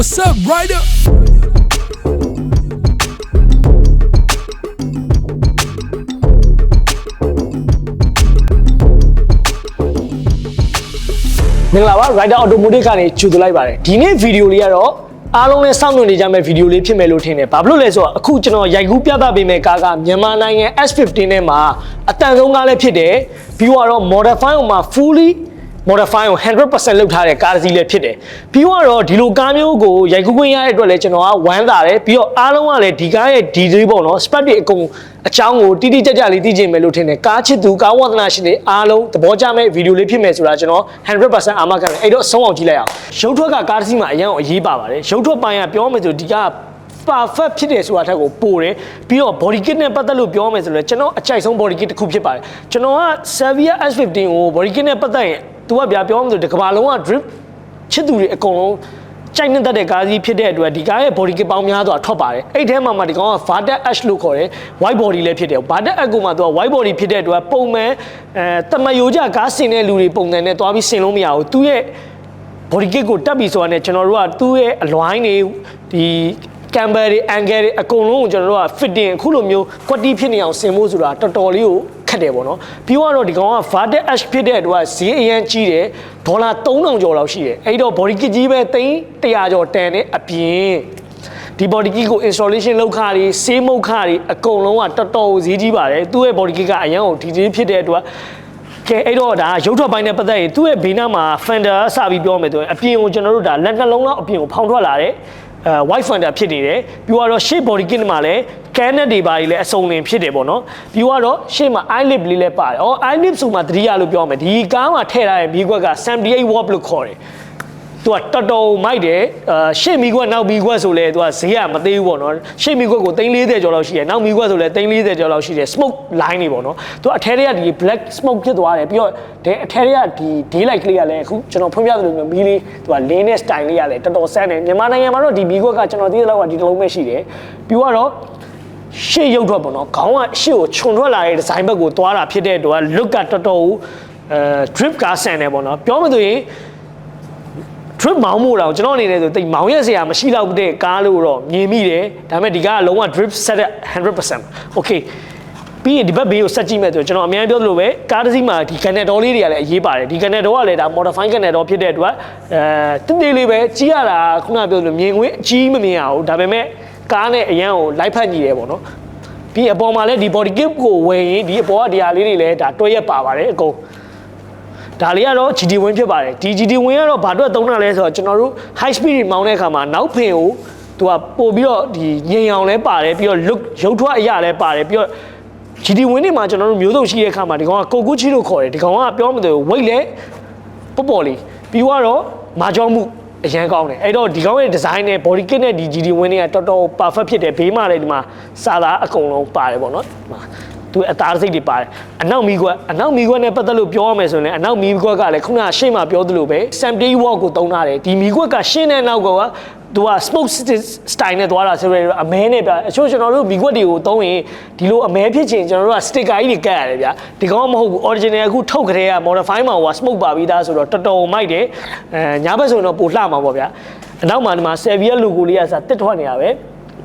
What's up, Ryder? မင်္ဂလာပါ Rider Automotive ကနေကြိုဆိုလိုက်ပါတယ်ဒီနေ့ဗီဒီယိုလေးကတော့အားလုံးလည်းစောင့်မျှော်နေကြမယ့်ဗီဒီယိုလေးဖြစ်မယ်လို့ထင်တယ်ဘာဖြစ်လို့လဲဆိုတော့အခုကျွန်တော်ရိုက်ကူးပြသပေးမယ့်ကားကမြန်မာနိုင်ငံ S15 နဲ့မှာအတန်ဆုံးကားလည်းဖြစ်တယ်ပြီးတော့ modify မှာ fully modify ကို100%လောက်ထားတဲ့ကားတစ်စီးလည်းဖြစ်တယ်ပြီးတော့ဒီလိုကားမျိုးကိုရိုက်ကူးခွင့်ရတဲ့အတွက်လည်းကျွန်တော်ကဝမ်းသာတယ်ပြီးတော့အားလုံးကလည်းဒီကားရဲ့ဒီသေးပေါ့နော် spec တွေအကုန်အချောင်းကိုတိတိကျကျလေးသိချင်မယ်လို့ထင်တယ်ကားချစ်သူကားဝါသနာရှင်တွေအားလုံးသဘောကျမဲ့ဗီဒီယိုလေးဖြစ်မယ်ဆိုတာကျွန်တော်100%အာမခံတယ်အဲ့တော့အဆုံးအောင်ကြည့်လိုက်အောင်ရုပ်ထွက်ကကားတစ်စီးမှာအရင်အရေးပါပါတယ်ရုပ်ထွက်ပိုင်းကပြောမယ်ဆိုဒီက perfect ဖြစ်တယ်ဆိုတာထက်ကိုပိုတယ်ပြီးတော့ body kit နဲ့ပတ်သက်လို့ပြောမယ်ဆိုတော့ကျွန်တော်အကြိုက်ဆုံး body kit တစ်ခုဖြစ်ပါတယ်ကျွန်တော်က Savia S15 ကို body kit နဲ့ပတ်သက်ရင် तू ကဗျာပြောမှဆိုဒီကမ္ဘာလုံးက drip ချစ်သူတွေအကုန်လုံးကြိုက်နေတဲ့ကားကြီးဖြစ်တဲ့အတွက်ဒီကားရဲ့ body kit ပေါင်းများစွာထွက်ပါတယ်အဲ့ထဲမှာမှဒီကောင်က Vata Ash လို့ခေါ်တယ် white body လည်းဖြစ်တယ် Vata Ash ကိုမှ तू က white body ဖြစ်တဲ့အတွက်ပုံမှန်အဲတမယိုကြကားဆင်တဲ့လူတွေပုံစံနဲ့တွားပြီးဆင်လို့မရဘူးသူ့ရဲ့ body kit ကိုတက်ပြီဆိုတာနဲ့ကျွန်တော်တို့ကသူ့ရဲ့အလွိုင်းတွေဒီ camber တွေ angle တွေအကုန်လုံးကိုကျွန်တော်တို့က fitting အခုလိုမျိုး quality ဖြစ်နေအောင်ဆင်ဖို့ဆိုတာတော်တော်လေးကို ခက်တယ်ပေါ့နော်ပြီးတော့ဒီကောင်က Vata Ash ဖြစ်တဲ့အတွက်ဈေးအရန်ကြီးတယ်ဒေါ်လာ3000ကျော်လောက်ရှိတယ်အဲ့တော့ body kit ကြီးပဲသိန်း100ကျော်တန်တဲ့အပြင်ဒီ body kit ကို installation လုပ်ခါတွေဆေးမုတ်ခါတွေအကုန်လုံးကတော်တော်ဈေးကြီးပါတယ်သူ့ရဲ့ body kit ကအရန်ကိုဒီဒီဖြစ်တဲ့အတွက်ကဲအဲ့တော့ဒါရုပ်ထွက်ပိုင်းနဲ့ပတ်သက်ရင်သူ့ရဲ့ဘေးနားမှာ fender စပြီးပြောမယ်ဆိုရင်အပြင်ကိုကျွန်တော်တို့ဒါလက်နှလုံးလောက်အပြင်ကိုဖောင်ထွက်လာတဲ့အဲ white fender ဖြစ်နေတယ်ပြီးတော့ shape body kit မှာလည်း cannet တွေပါတွေလည်းအစုံလင်ဖြစ်တယ်ပေါ့နော်ပြီးတော့ရှေ့မှာ eyelid လေးလည်းပါတယ်ဩ eyelid ဆိုမှတတိယလို့ပြောမယ်ဒီကားမှာထည့်ထားတဲ့မိခွက်က78 watt လို့ခေါ်တယ်သူကတော်တော်မိုက်တယ်အာရှေ့မိခွက်နောက်မိခွက်ဆိုလဲသူကဈေးကမသေးဘူးပေါ့နော်ရှေ့မိခွက်ကို340ကျော်လောက်ရှိတယ်နောက်မိခွက်ဆိုလဲ340ကျော်လောက်ရှိတယ် smoke line တွေပေါ့နော်သူကအထဲတွေကဒီ black smoke ဖြစ်သွားတယ်ပြီးတော့ဒီအထဲတွေကဒီ daylight ကလေးကလည်းအခုကျွန်တော်ဖွင့်ပြသလိုမျိုးမီးလေးသူကလင်းတဲ့ style လေးကလည်းတော်တော်ဆန်းတယ်မြန်မာနိုင်ငံမှာတော့ဒီမိခွက်ကကျွန်တော်သိတဲ့လောက်ကဒီတစ်လုံးပဲရှိတယ်ပြီးတော့ ရှေ့ရုပ်ထွက်ပေါ့နော်ခေါင်းကရှေ့ကိုခြုံထွက်လာတဲ့ဒီဇိုင်းဘက်ကိုသွားတာဖြစ်တဲ့အတွက် look ကတော်တော်အဲ drip ကားဆန်တယ်ပေါ့နော်ပြောမှဆိုရင် trip မောင်းမို့တော့ကျွန်တော်အနေနဲ့ဆိုတိတ်မောင်းရက်စရာမရှိတော့တဲ့ကားလို့တော့မြင်မိတယ်ဒါပေမဲ့ဒီကားကလုံးဝ drip set 100% okay ပြီးရင်ဒီဘက်ဘေးကိုဆက်ကြည့်မဲ့ဆိုကျွန်တော်အများကြီးပြောသလိုပဲကားတစ်စီးမှာဒီကန်နက်တော်လေးတွေကလည်းအရေးပါတယ်ဒီကန်နက်တော်ကလည်းဒါ modify ကန်နက်တော်ဖြစ်တဲ့အတွက်အဲတင်းသေးလေးပဲကြီးရတာခုနပြောသလိုမြင်ခွင့်အကြီးမမြင်ရဘူးဒါပေမဲ့ ကားနဲ့အရန်ကိုလိုက်ဖက်ညီတယ်ပေါ့နော်ပြီးအပေါ်မှာလည်းဒီ body kit ကိုဝယ်ရင်ဒီအပေါ်ကဒီဟာလေးတွေလည်းဒါတွဲရက်ပါပါတယ်အကုန်ဒါလေးကတော့ GT win ဖြစ်ပါတယ်ဒီ GT win ကတော့ဘာအတွက်သုံးတာလဲဆိုတော့ကျွန်တော်တို့ high speed တွေမောင်းတဲ့အခါမှာနောက်ဖင်ကိုသူကပို့ပြီးတော့ဒီငြိမ်အောင်လဲပါတယ်ပြီးတော့ look ရုပ်ထွက်အရာလဲပါတယ်ပြီးတော့ GT win တွေမှာကျွန်တော်တို့မျိုးစုံရှိတဲ့အခါမှာဒီကောင်ကကိုကူချီလို့ခေါ်တယ်ဒီကောင်ကပြောမှမသိဘူး weight လဲပေါ့ပေါ့လေးပြီးတော့မာကြောမှု အရန်ကောင်းတယ်အဲ့တော့ဒီကောင်ရဲ့ design နဲ့ body kit နဲ့ဒီ GT win တွေကတော်တော် perfect ဖြစ်တယ်ဘေးမှာလည်းဒီမှာစာသားအကုန်လုံးပါတယ်ပေါ့နော်ဒီမှာသူအသားစိတ်တွေပါတယ်အနောက်မီကွက်အနောက်မီကွက်နဲ့ပတ်သက်လို့ပြောရမယ်ဆိုရင်လည်းအနောက်မီကွက်ကလည်းခုနရှေ့မှာပြောသလိုပဲ Sampy Walk ကိုတုံးထားတယ်ဒီမီကွက်ကရှင်းတဲ့နောက်က သူက smoke style နဲ့သွားတာဆိုရင်အမဲနဲ့ပြအချို့ကျွန်တော်တို့မီကွက်တွေကိုတုံးရင်ဒီလိုအမဲဖြစ်ချင်ကျွန်တော်တို့က sticker ကြီးတွေကတ်ရတယ်ဗျာဒီကောင်မဟုတ်ဘူး original အခုထုတ်ကြတဲ့က modify မှာဟို smoke ပါပြီးသားဆိုတော့တော်တော်မိုက်တယ်အဲညာဘက်ဆိုရင်တော့ပိုလှမှာပေါ့ဗျာအနောက်မှာဒီမှာ Sevilla logo လေးကစတစ်ထွက်နေတာပဲ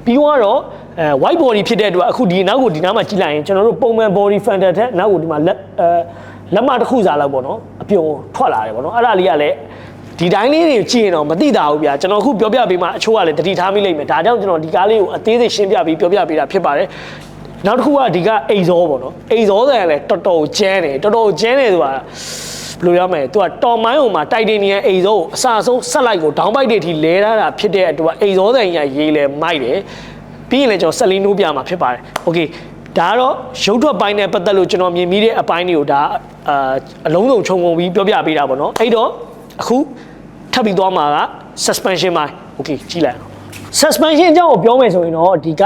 ပြီးတော့အဲ white body ဖြစ်တဲ့အတွက်အခုဒီနောက်ကိုဒီနားမှာကြည့်လိုက်ရင်ကျွန်တော်တို့ပုံမှန် body fender ထက်နောက်ကိုဒီမှာလက်အဲလက်မတစ်ခုစားလောက်ပေါ့နော်အပြုံထွက်လာတယ်ပေါ့နော်အဲ့ဒါလေးကလည်း ဒီတိုင်းလေးတွေကြည့်ရင်တော့မသိတာဘူးဗျာကျွန်တော်အခုပြောပြပေးမှအချိုးကလည်းတတိထားမိလိမ့်မယ်ဒါကြောင့်ကျွန်တော်ဒီကားလေးကိုအသေးစိတ်ရှင်းပြပြီးပြောပြပေးတာဖြစ်ပါတယ်နောက်တစ်ခုကဒီကအိမ်ဇောပေါ့နော်အိမ်ဇောဆိုရင်လည်းတော်တော်ကျန်းတယ်တော်တော်ကျန်းတယ်ဆိုတာဘယ်လိုရမလဲသူကတော်မိုင်းုံမှာတိုက်တင်နီယန်အိမ်ဇောကိုအစအဆုံးဆက်လိုက်ကိုဒေါင်းပိုက်တွေထိလဲထားတာဖြစ်တဲ့အတွက်အိမ်ဇောဆိုင်ကြီးရေးလဲမိုက်တယ်ပြီးရင်လည်းကျွန်တော်ဆက်လင်းနိုးပြမှာဖြစ်ပါတယ်โอเคဒါကတော့ရုပ်ထွက်ပိုင်းနဲ့ပတ်သက်လို့ကျွန်တော်မြင်မိတဲ့အပိုင်းတွေကိုဒါအာအလုံးစုံခြုံငုံပြီးပြောပြပေးတာပေါ့နော်အဲ့တော့အခု ထပ်ပြီးသွားမှာက suspension ပိုင်း okay ကြည့်လိုက် suspension အကြောင်းကိုပြောမယ်ဆိုရင်တော့ဒီက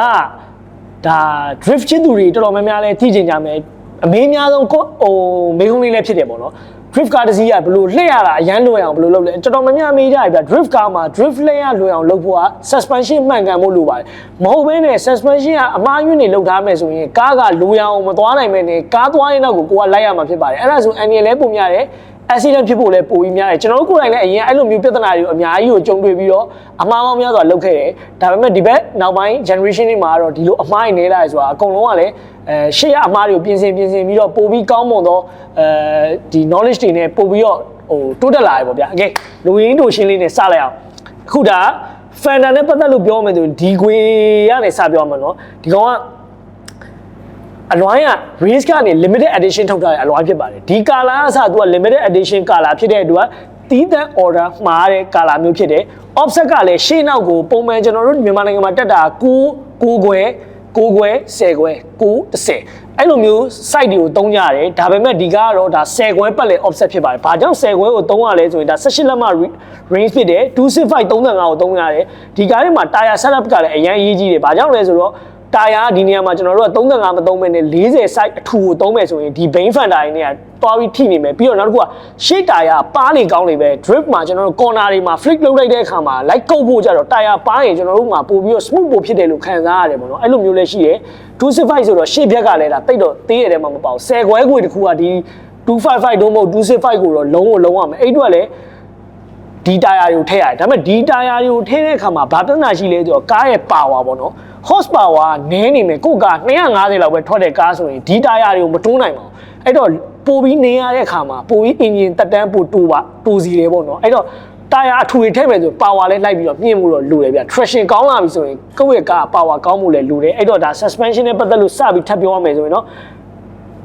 ဒါ drift ချစ်သူတွေတော်တော်များများလဲသိကျင်ကြမယ်အမေးအများဆုံးကိုဟိုမေးခွန်းလေးလည်းဖြစ်တယ်ပေါ့နော် drift car တစ်စီးကဘလို့လှည့်ရတာအရန်လွယ်အောင်ဘလို့လုပ်လဲတော်တော်များများမေးကြရပြ drift car မှာ drift လှည့်ရလွယ်အောင်လုပ်ဖို့က suspension မှန်ကန်ဖို့လိုပါတယ်မဟုတ်ဘဲနဲ့ suspension ကအမှားယွင်းတွေလုပ်ထားမယ်ဆိုရင်ကားကလိုရအောင်မသွားနိုင်မဲနဲ့ကားသွားရင်တော့ကိုကလိုက်ရမှာဖြစ်ပါတယ်အဲ့ဒါဆိုအန်ရလဲပုံရတယ် accident ဖြစ်ဖို့လည်းပိုပြီးများတယ်ကျွန်တော်တို့ကိုယ်တိုင်လည်းအရင်အဲ့လိုမျိုးပြဿနာတွေကိုအများကြီးကိုကြုံတွေ့ပြီးတော့အမှားပေါင်းများစွာလုပ်ခဲ့တယ်ဒါပေမဲ့ဒီဘက်နောက်ပိုင်း generation တွေမှာတော့ဒီလိုအမှားတွေနေလာတယ်ဆိုတာအကုန်လုံးကလည်းအဲရှေ့ရအမှားတွေကိုပြင်ဆင်ပြင်ဆင်ပြီးတော့ပိုပြီးကောင်းမွန်သောအဲဒီ knowledge တွေနဲ့ပိုပြီးတော့ဟိုတိုးတက်လာတယ်ပေါ့ဗျာ okay လူရင်းတို့ရှင်းလေးနဲ့စလိုက်အောင်အခုဒါ Fender နဲ့ပတ်သက်လို့ပြောမယ်ဆိုဒီခွေကနေစပြောမှာเนาะဒီကောင်က အလွိုင်းက race ကနေ limited edition ထုတ်ထားတဲ့အလွိုင်းဖြစ်ပါတယ်ဒီကာလာအစသူက limited edition ကာလာဖြစ်တဲ့အတွက်တီးတန့် order မှားတဲ့ကာလာမျိုးဖြစ်တယ် offset ကလည်းရှေ့နောက်ကိုပုံမှန်ကျွန်တော်တို့မြန်မာနိုင်ငံမှာတက်တာ9 9ခွဲ9ခွဲ10ခွဲ9 10အဲ့လိုမျိုး site တွေကိုတုံးကြတယ်ဒါပေမဲ့ဒီကားကတော့ဒါ10ခွဲပတ်လည် offset ဖြစ်ပါတယ်ဘာကြောင့်10ခွဲကိုတုံးရလဲဆိုရင်ဒါ18လက်မ range ဖြစ်တယ်265 35ကိုတုံးရတယ်ဒီကားထဲမှာ tire setup ကလည်းအရင်အရေးကြီးတယ်ဘာကြောင့်လဲဆိုတော့ တာယာဒီနေရာမှာကျွန်တော်တို့က35မသုံးမဲ့နဲ့40 size အထူကိုသုံးမယ်ဆိုရင်ဒီ Bain Fan တာရင်းတွေကတွားပြီးထိနေမယ်ပြီးတော့နောက်တစ်ခုကရှေ့တာယာပါးနေကောင်းနေပဲ drip မှာကျွန်တော်တို့ corner တွေမှာ flick လုပ်လိုက်တဲ့အခါမှာ light ကုတ်ဖို့ကြတော့တာယာပါးရင်ကျွန်တော်တို့မှာပို့ပြီးတော့ smooth ပို့ဖြစ်တယ်လို့ခံစားရတယ်ပေါ့နော်အဲ့လိုမျိုးလည်းရှိတယ်265ဆိုတော့ရှေ့ဘက်ကလည်းဒါတိတ်တော့သေးရတယ်မှမပေါ့10ခွဲခွေတစ်ခုကဒီ255တော့မဟုတ်265ကိုတော့လုံးဝလုံးဝမယ်အဲ့အတွက်လည်းဒီတာယာတွေကိုထည့်ရတယ်ဒါပေမဲ့ဒီတာယာတွေကိုထည့်တဲ့အခါမှာဘာပြဿနာရှိလဲဆိုတော့ကားရဲ့ power ပေါ့နော် horse power ကနည်းနေမယ်ကိုက250လောက်ပဲထွက်တဲ့ကားဆိုရင်ဒီတာယာတွေကိုမတွန်းနိုင်ပါဘူးအဲ့တော့ပိုပြီးနေရတဲ့အခါမှာပိုပြီး engine တက်တန်းပိုတိုးပါတိုးစီတယ်ပေါ့နော်အဲ့တော့တာယာအထူတွေထည့်မယ်ဆို power လည်းလိုက်ပြီးတော့မြင့်မှုတော့လိုတယ်ဗျ traction ကောင်းလာပြီဆိုရင်ကိုယ့်ရဲ့ကား power ကောင်းမှုလည်းလိုတယ်အဲ့တော့ဒါ suspension နဲ့ပတ်သက်လို့စပြီးထပ်ပြောရမယ်ဆိုရင်တော့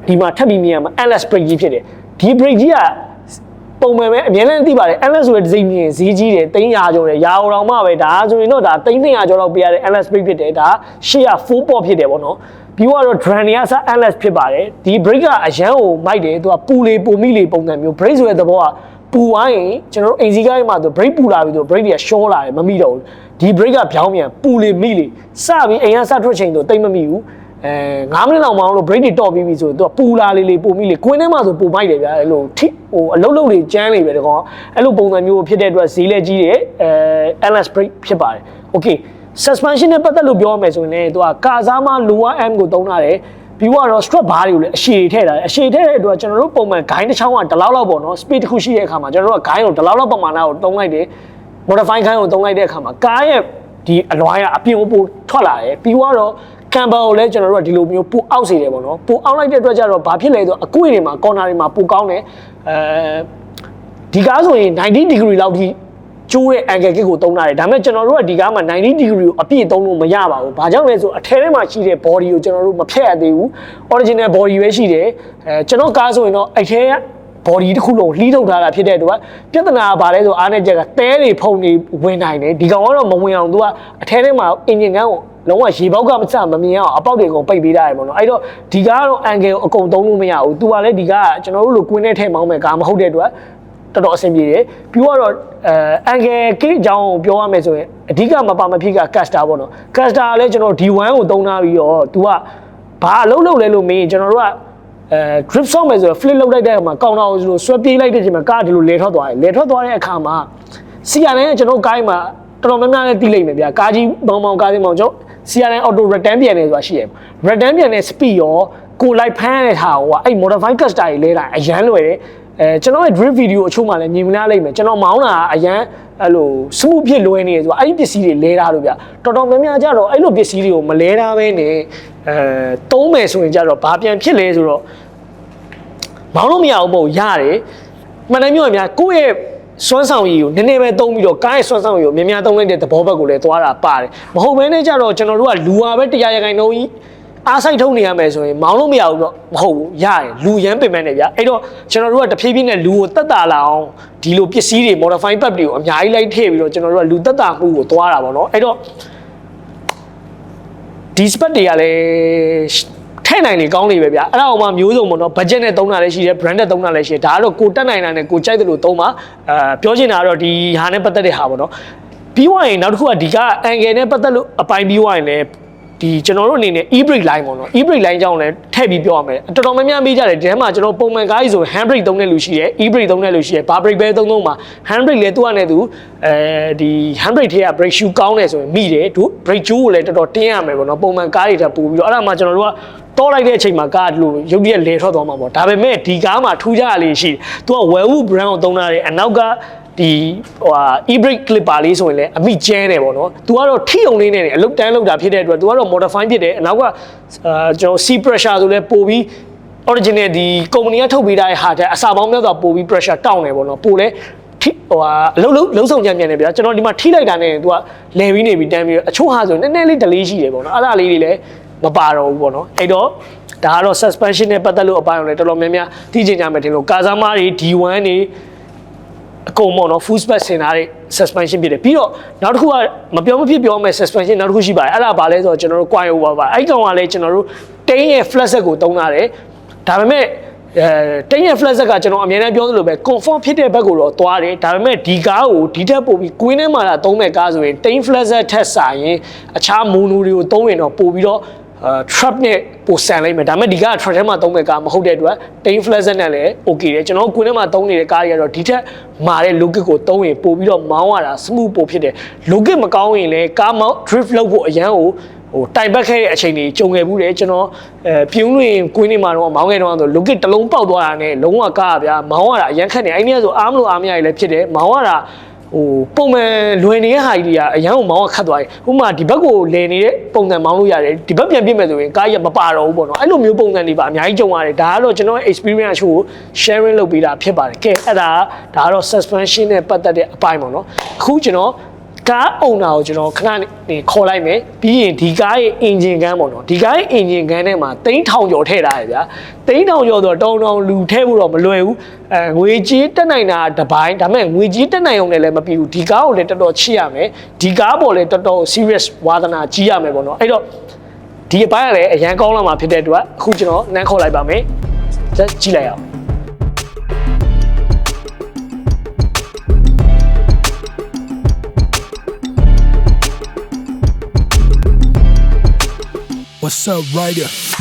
ဒီမှာထပ်ပြီးမြင်ရမှာ endless brake ကြီးဖြစ်တယ်ဒီ brake ကြီးက ပုံမှန်ပဲအများနဲ့သိပါတယ် LS ဆိုတဲ့ဒီဇိုင်းမြင်ဈေးကြီးတယ်300ကျော်တယ်ရာအောင်တော့မှပဲဒါဆိုရင်တော့ဒါ300ကျော်လောက်ပေးရတဲ့ LS brake ဖြစ်တယ်ဒါရှေ့က4 port ဖြစ်တယ်ပေါ့နော်ပြီးတော့ drum တွေကစ LS ဖြစ်ပါတယ်ဒီ brake ကအရန်ကိုမိုက်တယ်သူကပူလေပူမိလေပုံစံမျိုး brake ဆိုတဲ့သဘောကပူဝိုင်းရင်ကျွန်တော်တို့အိမ်စီးကားမှာသူ brake ပူလာပြီသူ brake တွေကရှောလာတယ်မမိတော့ဘူးဒီ brake ကပြောင်းပြန်ပူလေမိလေစပြီးအိမ်ကစထွက်ချိန်တော့တိတ်မမိဘူး အဲ9မိနစ်လောက်မှအောင်လို့ break တွေတော့ပြီးပြီဆိုတော့သူကပူလာလေးလေးပုံမိလေးကွင်းထဲမှာဆိုပုံမိုက်တယ်ဗျာအဲ့လိုထိဟိုအလုံးလုံးတွေကျန်းနေပဲတကောင်အဲ့လိုပုံစံမျိုးဖြစ်တဲ့အတွက်ဈေးလက်ကြီးတယ်အဲ LS break ဖြစ်ပါတယ် okay suspension နဲ့ပတ်သက်လို့ပြောရမယ်ဆိုရင်လည်းသူကကာစားမ lower m ကိုတုံးထားတယ်ပြီးတော့ strap bar တွေကိုလည်းအရှည်ထည့်ထားတယ်အရှည်ထည့်တဲ့အတွက်ကျွန်တော်တို့ပုံမှန် gain တစ်ချောင်းကဒီလောက်လောက်ပေါ့နော် speed တစ်ခုရှိတဲ့အခါမှာကျွန်တော်တို့က gain ကိုဒီလောက်လောက်ပမာဏကိုတုံးလိုက်တယ် modify ခိုင်းကိုတုံးလိုက်တဲ့အခါမှာကားရဲ့ဒီအလွိုင်းကအပြင်ကိုပိုထွက်လာတယ်ပြီးတော့ ကမ်ဘာကိုလည်းကျွန်တော်တို့ကဒီလိုမျိုးပိုအောက်စေတယ်ပေါ့နော်ပိုအောက်လိုက်တဲ့အတွက်ကျတော့ဘာဖြစ်လဲဆိုတော့အကွေ့တွေမှာ corner တွေမှာပိုကောင်းတယ်အဲဒီကားဆိုရင်90 degree လောက်ထိကျိုးတဲ့ angle kit ကိုသုံးထားတယ်ဒါပေမဲ့ကျွန်တော်တို့ကဒီကားမှာ90 degree ကိုအပြည့်သုံးလို့မရပါဘူး။ဘာကြောင့်လဲဆိုအထဲထဲမှာရှိတဲ့ body ကိုကျွန်တော်တို့မဖြတ်ရသေးဘူး။ original body ပဲရှိတယ်။အဲကျွန်တော်ကားဆိုရင်တော့အဲ့ထဲက body တစ်ခုလုံးလှီးထုတ်ထားတာဖြစ်တဲ့အတွက်ပြဿနာကဘာလဲဆိုအားနဲ့ချက်ကတဲတွေဖုံတွေဝင်နိုင်တယ်ဒီကောင်ကတော့မဝင်အောင်သူကအထဲထဲမှာ engine ကန်းကို လုံးဝရေပေါက်ကမစမမြင်အောင်အပေါက်တွေအကုန်ပိတ်ပေးထားတယ်ပေါ့နော်အဲ့တော့ဒီကားကတော့ angle ကိုအကုန်သုံးလို့မရဘူးသူကလည်းဒီကားကကျွန်တော်တို့လိုကွင်းနဲ့ထဲမောင်းမဲ့ကားမဟုတ်တဲ့အတွက်တော်တော်အဆင်ပြေတယ်ပြီးတော့အဲ angle ကိအကြောင်းကိုပြောရမယ်ဆိုရင်အဓိကမပါမဖြစ်က caster ပေါ့နော် caster ကလည်းကျွန်တော် D1 ကိုသုံးထားပြီးတော့ तू ကဘာအလုပ်လုပ်လဲလို့မေးရင်ကျွန်တော်တို့ကအဲ drip song မယ်ဆိုတော့ flip လုပ်လိုက်တဲ့အခါမှာကောင်းတော့ဆိုလို့ဆွဲပြေးလိုက်တဲ့ချိန်မှာကားဒီလိုလဲထွက်သွားတယ်လဲထွက်သွားတဲ့အခါမှာစီရနဲ့ကျွန်တော်ကိုင်းမှာတော်တော်များများနဲ့တီးလိုက်မယ်ဗျာကားကြီးဘောင်ဘောင်ကားကြီးဘောင်ကျော် စီရနဲ့ auto return ပြန်နေဆိုတာရှိရယ် return ပြန်နေ speed ရောကိုလိုက်ဖမ်းရတဲ့ဟာဟိုကအဲ့ modify caster ကြီးလဲတာအရန်လွယ်တယ်အဲကျွန်တော်ရဲ့ drip video အချို့မှလည်းမြင်မလားလိမ့်မယ်ကျွန်တော်မောင်းတာအရန်အဲ့လို smooth ဖြစ်လွယ်နေတယ်ဆိုတော့အဲ့ဒီပစ္စည်းတွေလဲတာလို့ဗျတော်တော်များများကြတော့အဲ့လိုပစ္စည်းတွေကိုမလဲတာပဲနေအဲသုံးမယ်ဆိုရင်ကြတော့ဘာပြန်ဖြစ်လဲဆိုတော့မောင်းလို့မရဘူးမဟုတ်ရတယ်မှန်တယ်မျိုးများကိုယ့်ရဲ့ စွမ်းဆောင်ရည်ကိုနည်းနည်းပဲသုံးပြီးတော့ကားရဲ့စွမ်းဆောင်ရည်ကိုများများသုံးလိုက်တဲ့သဘောဘက်ကိုလည်းသွားတာပါတယ်မဟုတ်ဘဲနဲ့ကြတော့ကျွန်တော်တို့ကလူဟာပဲတရားရခိုင်နှုံးကြီးအားစိုက်ထုတ်နေရမယ်ဆိုရင်မောင်းလို့မရဘူးတော့မဟုတ်ဘူးရတယ်လူရမ်းပင်ပန်းနေဗျအဲ့တော့ကျွန်တော်တို့ကတဖြည်းဖြည်းနဲ့လူကိုတက်တာလာအောင်ဒီလိုပစ္စည်းတွေ modify pack တွေကိုအများကြီးလိုက်ထည့်ပြီးတော့ကျွန်တော်တို့ကလူတက်တာမှုကိုသွားတာပေါ့နော်အဲ့တော့ဒီ spec တွေကလည်း ထဲ့နိုင်လေကောင်းလေပဲဗျအဲ့ဒါအောင်မှမျိုးစုံပေါ့နော် budget နဲ့သုံးတာလည်းရှိတယ် brand နဲ့သုံးတာလည်းရှိတယ်ဒါကတော့ကိုတက်နိုင်တာနဲ့ကိုကြိုက်တယ်လို့သုံးပါအာပြောချင်တာကတော့ဒီဟာနဲ့ပတ်သက်တဲ့ဟာပေါ့နော်ပြီးွားရင်နောက်တစ်ခုကဒီက angle နဲ့ပတ်သက်လို့အပိုင်ပြီးွားရင်လည်းဒီကျွန်တော်တို့အနေနဲ့ e-brake line ပေါ့နော် e-brake line ကြောင့်လည်းထည့်ပြီးပြောရမယ်တော်တော်များများမေးကြတယ်ဒီထဲမှာကျွန်တော်ပုံမှန်ကားကြီးဆို hand brake သုံးတဲ့လူရှိတယ် e-brake သုံးတဲ့လူရှိတယ် bar brake ပဲသုံးသုံးမှာ hand brake လည်းသူ့အနေနဲ့သူအဲဒီ hand brake ထဲက brake shoe ကောင်းတယ်ဆိုရင်မိတယ်သူ brake shoe ကိုလည်းတော်တော်တင်းရမယ်ပေါ့နော်ပုံမှန်ကားတွေထပ်ပို့ပြီးတော့အဲ့ဒါမှကျွန်တော်တို့က တောလိုက်တဲ့အချိန်မှာကားလို့ရုပ်တရက်လဲထွက်သွားမှာပေါ့ဒါပေမဲ့ဒီကားမှာထူးခြားလေးရှိတယ်သူက Wellwood brand ကိုသုံးထားတယ်အနောက်ကဒီဟိုဟာ e-brake clipper လေးဆိုရင်လည်းအမိကျဲတယ်ပေါ့နော်။ तू ကတော့ထိအောင်လေးနဲ့နေအလုတ်တန်းလောက်တာဖြစ်တဲ့အတွက် तू ကတော့ modify ဖြစ်တယ်အနောက်ကအာကျွန်တော် sea pressure ဆိုလဲပို့ပြီး original ဒီ company ကထုတ်ပေးထားတဲ့ဟာတဲ့အစာပေါင်းများစွာပို့ပြီး pressure တောင်းတယ်ပေါ့နော်ပို့လဲထိဟိုဟာအလုံးလုံးလုံးဆောင်ကြံပြန်တယ်ဗျာကျွန်တော်ဒီမှာထိလိုက်တာနဲ့ तू ကလဲပြီးနေပြီးတန်းပြီးတော့အချို့ဟာဆိုနည်းနည်းလေး delay ရှိတယ်ပေါ့နော်အဲ့ဒါလေးတွေလည်း မပါတော့ဘူးပေါ့နော်အဲ့တော့ဒါကတော့ suspension နဲ့ပတ်သက်လို့အပိုင်းအောင်လဲတော်တော်များများသိချင်ကြမယ်ထင်လို့ကာဇာမားတွေ D1 တွေအကုန်ပေါ့နော် full spec ဆင်ထားတဲ့ suspension ဖြစ်တယ်ပြီးတော့နောက်တစ်ခုကမပြောမဖြစ်ပြောမယ် suspension နောက်တစ်ခုရှိပါတယ်အဲ့ဒါဘာလဲဆိုတော့ကျွန်တော်တို့ quiet over ပါအဲ့ကောင်ကလည်းကျွန်တော်တို့10ရဲ့ flat set ကိုတုံးထားတယ်ဒါပေမဲ့အဲ10ရဲ့ flat set ကကျွန်တော်အများနဲ့ပြောသလိုပဲ comfort ဖြစ်တဲ့ဘက်ကိုတော့သွားတယ်ဒါပေမဲ့ဒီကားကိုဒီထက်ပိုပြီး queen ထဲမှာလာသုံးမဲ့ကားဆိုရင်10 flat set ထက်စာရင်အခြား mono တွေကိုသုံးရင်တော့ပိုပြီးတော့ အာ trap နဲ့ပိုဆန်လိုက်မယ်ဒါပေမဲ့ဒီကားက trap ထဲမှာသုံးမဲ့ကားမဟုတ်တဲ့အတွက်10 flat set နဲ့လည်း okay တယ်ကျွန်တော်ကွင်းထဲမှာသုံးနေတဲ့ကားတွေကတော့ဒီထက်မာတဲ့ look ကိုသုံးရင်ပိုပြီးတော့မောင်းရတာ smooth ပိုဖြစ်တယ် look မကောင်းရင်လည်းကားမောင်း drift လုပ်ဖို့အရန်ကိုဟိုတိုင်ပတ်ခဲ့တဲ့အချိန်တွေကြုံခဲ့ဘူးတယ်ကျွန်တော်အဲပြုံးလွင်ကွင်းနေမှာတော့မောင်းခဲ့တော့ဆို look တစ်လုံးပေါက်သွားတာနဲ့လုံးဝကားကဗျာမောင်းရတာအရန်ခက်နေအဲ့ဒီကဆိုအားမလို့အားမရရလည်းဖြစ်တယ်မောင်းရတာ ဟိုပုံမှန်လွယ်နေတဲ့ဟာကြီးတွေကအရန်ကိုမောင်းခတ်သွားတယ်ဥပမာဒီဘက်ကိုလည်နေတဲ့ပုံစံမောင်းလို့ရတယ်ဒီဘက်ပြန်ပြစ်မယ်ဆိုရင်ကားရမပါတော့ဘူးပေါ့နော်အဲ့လိုမျိုးပုံစံတွေပါအများကြီးကြုံရတယ်ဒါကတော့ကျွန်တော်ရဲ့ experience ကို sharing လုပ်ပေးတာဖြစ်ပါတယ်ကဲအဲ့ဒါဒါကတော့ suspension နဲ့ပတ်သက်တဲ့အပိုင်းပေါ့နော်အခုကျွန်တော် ကားအုံနာကိုကျွန်တော်ခဏနေခေါ်လိုက်မယ်ပြီးရင်ဒီကားရဲ့ engine gun ပေါ့နော်ဒီကားရဲ့ engine gun ထဲမှာ3000ကျော်ထည့်ထားရဗျာ3000ကျော်ဆိုတော့တောင်းတောင်းလူထည့်ဖို့တော့မလွယ်ဘူးအဲငွေကြီးတက်နိုင်တာတစ်ပိုင်းဒါပေမဲ့ငွေကြီးတက်နိုင်အောင်လည်းမပြီးဘူးဒီကားကိုလည်းတော်တော်ချစ်ရမယ်ဒီကားပေါ်လည်းတော်တော် serious ဝါသနာကြီးရမယ်ပေါ့နော်အဲ့တော့ဒီအပိုင်းကလည်းအရန်ကောင်းလာမှာဖြစ်တဲ့အတွက်အခုကျွန်တော်နန်းခေါ်လိုက်ပါမယ်ဆက်ကြည့်လိုက်အောင် What's up, Ryder?